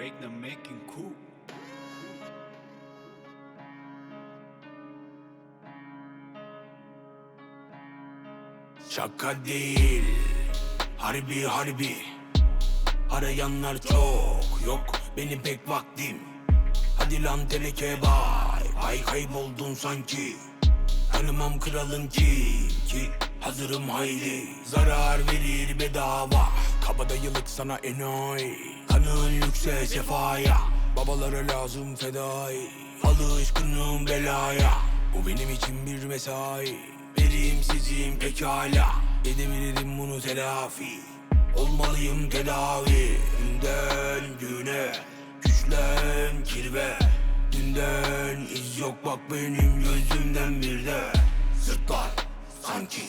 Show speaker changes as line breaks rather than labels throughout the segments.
Regna making cool.
Şaka değil Harbi harbi. Arayanlar çok Yok benim pek vaktim. Hadi lan teleke bay Ay kayboldun sanki. Tanımam kralın kim ki Hazırım haydi Zarar verir bedava Kabadayılık sana enayi. Kanın yükse sefaya. Babalara lazım fedai. Alışkınım belaya. Bu benim için bir mesai. Verimsizim pekala. Edebilirim bunu telafi. Olmalıyım tedavi. Günden güne Güçlen kirve. Dünden iz yok bak benim gözümden bir de. Sırtlan sanki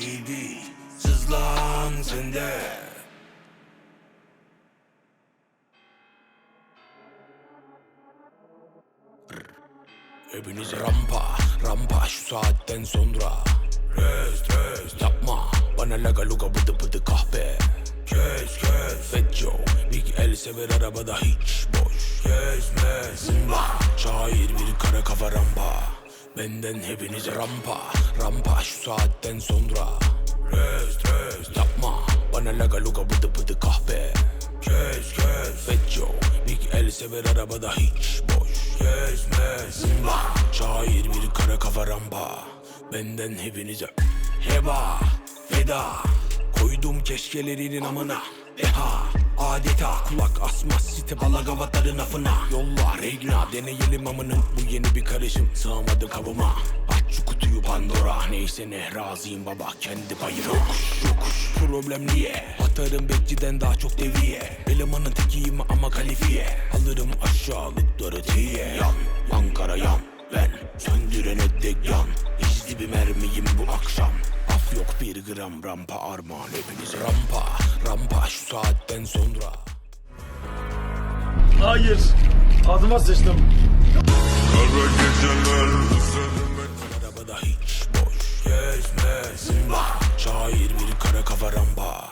gibi Sızlan sende Hepiniz rampa, rampa şu saatten sonra. Rest, rest yapma. Bana laga luga bıdı bıdı kahpe. Kes, kes. Fat Joe Big El sever arabada hiç boş. Kesmez Zımba Şair bir kara kafa rampa Benden hepiniz rampa Rampa şu saatten sonra. Rest, rest yapma. Bana laga luga bıdı bıdı kahpe. Kes, kes Joe Big El sever arabada hiç boş. Kesmez Zımba. Şair bir kara kafa rampa. Benden hepinize Heba Feda Koydum keşkelerinin amına. Deha Adeta kulak asmaz. Site balagavatların afına Yolla regna deneyelim amının. Bu yeni bir karışım sığamadı kabıma. Aç şu kutuyu Pandora. Neyse ne razıyım baba kendi payına Yokuş yokuş problem niye? Atarım bekçiden daha çok deviye. Elemanın tekiyim ama kalifiye. Alırım aşağılıkları tiye Yan Ankara yan 50 gram rampa armağan hepiniz. Rampa rampa şu saatten sonra.
Hayır adıma sıçtım.
Kara geceler
Arabada hiç boş gezmez. Şair bir kara kafa rampa.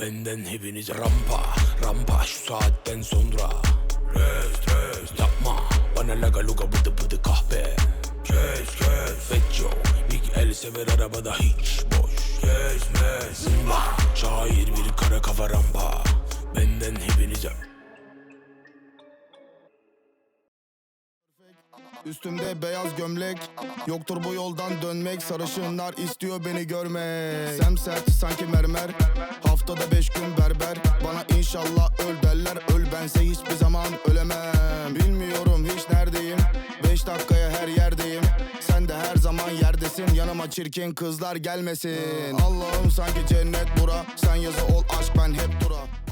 Benden hepiniz rampa Rampa şu saatten sonra. Rest rest Yapma bana laga luga bıdı bıdı kahpe. Kes kes Fetcho Big el sever arabada hiç boş gezmez Bah! Şair bir kara kafa rampa. Benden hepinize
Üstümde beyaz gömlek Yoktur bu yoldan dönmek. Sarışınlar istiyor beni görmek. Semsert sanki mermer. Haftada beş gün berber. Bana inşallah öl derler Öl bense hiçbir zaman ölemem çirkin kızlar gelmesin. Allah'ım sanki cennet bura. Sen yazı ol aşk ben hep dura